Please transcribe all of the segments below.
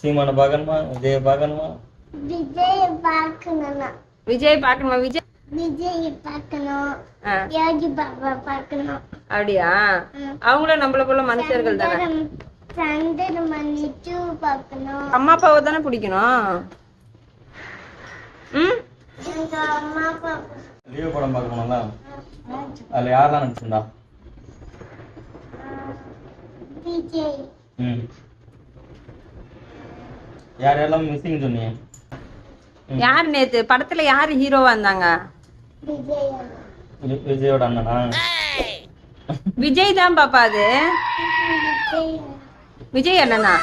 சீமான பார்க்கணுமா? விஜய பார்க்கணுமா? விஜய் பார்க்கணும் விஜய் பார்க்கணுமா? விஜய் விஜய் பார்க்கணும். யோகி பாபா பார்க்கணும். அப்படியா? அவங்களும் நம்மள போல மனுஷர்கள் தானே? சந்திரமணி டூ பார்க்கணும். அம்மா அப்பாவை தானே பிடிக்கணும்? ம்? எங்க அம்மா அப்பா. லீவ் படம் பார்க்கணும்ல? அதுல யாரெல்லாம் நடிச்சிருந்தா? விஜய். ம். யார் யாரெல்லாம் மிஸ்ஸிங் சொன்னீங்க? யார் நேத்து? படத்துல யாரு ஹீரோவா இருந்தாங்க? விஜயோட அண்ணனா? விஜய் தான் பாப்பா அது. விஜய் அண்ணனா?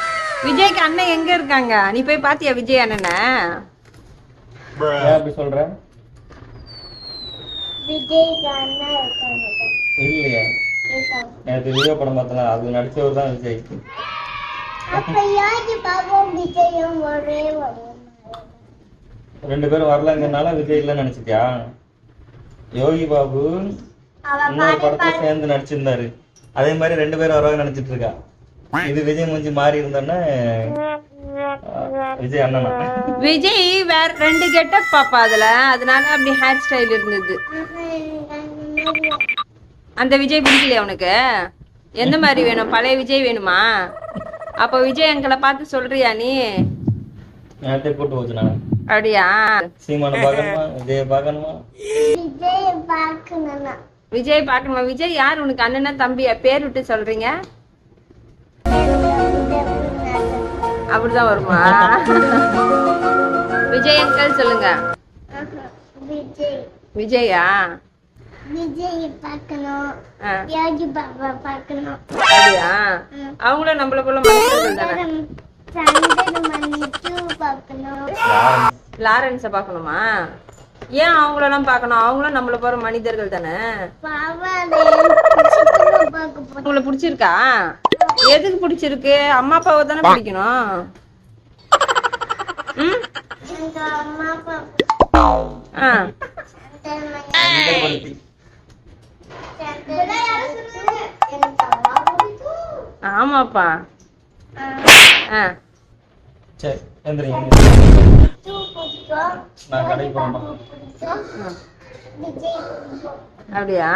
விஜய்க்கு அண்ணன் எங்க இருக்காங்க? நீ போய் பாத்தியா விஜய் அண்ணனை? ஏன் அப்படி சொல்ற? இல்லையே. நேற்று லியோ படம் பார்த்தல அது நடிச்சவர் தான் விஜய். ரெண்டு பேரும் வரலங்கிறனால விஜய் இல்லைன்னு நினைச்சிட்டியா? யோகி பாபு இன்னொரு படத்துல சேர்ந்து நடிச்சிருந்தாரு. அதே மாதிரி ரெண்டு பேரும் வரவாக நினைச்சிட்டு இருக்கா இது விஜய் மூஞ்சி மாறி இருந்தோன்னா விஜய் அண்ணனா விஜய் வேற ரெண்டு கெட்டப் பாப்பா அதுல. அதனால அப்படி ஹேர் ஸ்டைல் இருந்தது. அந்த விஜய் பிடிக்கலையா உனக்கு? எந்த மாதிரி வேணும்? பழைய விஜய் வேணுமா? அப்ப விஜய் எங்களை பார்த்து சொல்றியா நீ? நேரத்தை போட்டு போச்சு நான் அப்படியா? சீமான பார்க்கணுமா? விஜய பார்க்கணுமா? விஜய் பார்க்கணும் விஜய் பார்க்கணுமா? விஜய் யார் உனக்கு அண்ணனா தம்பியா? பேர் விட்டு சொல்றீங்க. அப்படிதான் வருமா? விஜய் அங்கிள் சொல்லுங்க. விஜய்? விஜயா விஜய் பார்க்கணும். ஆ, யோகி பாபா பார்க்கணும். அப்படியா? அவங்களும் நம்மள போல தானே பார்க்கணும். யார் லாரன்ஸ பார்க்கணுமா? ஏன் அவங்களெல்லாம் பார்க்கணும்? அவங்களும் நம்மள போற மனிதர்கள் தானே? உங்களை பிடிச்சிருக்கா? எதுக்கு பிடிச்சிருக்கு? அம்மா அப்பாவை தானே பிடிக்கணும்? ஆமாப்பா. ஆ. சரி. எந்திரிங்க. நான் கடைக்கு அப்படியா?